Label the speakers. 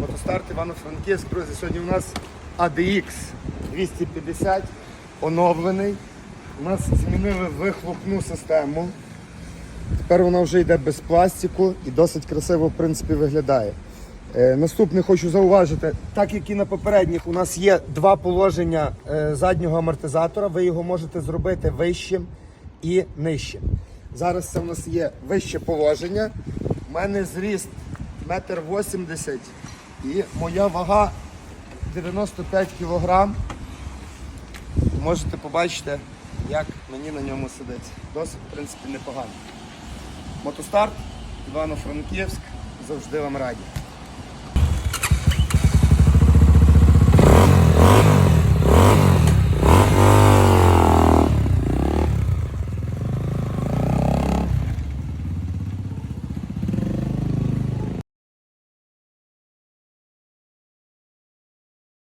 Speaker 1: Мотостарт Івано-Франківськ, друзі. Сьогодні у нас ADX 250 оновлений. У нас змінили вихлопну систему. Тепер вона вже йде без пластику і досить красиво в принципі виглядає. Е, наступне хочу зауважити, так як і на попередніх, у нас є два положення е, заднього амортизатора. Ви його можете зробити вищим і нижчим. Зараз це у нас є вище положення. У мене зріст 1,80 м і моя вага 95 кг. Можете побачити, як мені на ньому сидить. Досить, в принципі, непогано. Мотостарт, Івано-Франківськ, завжди вам раді.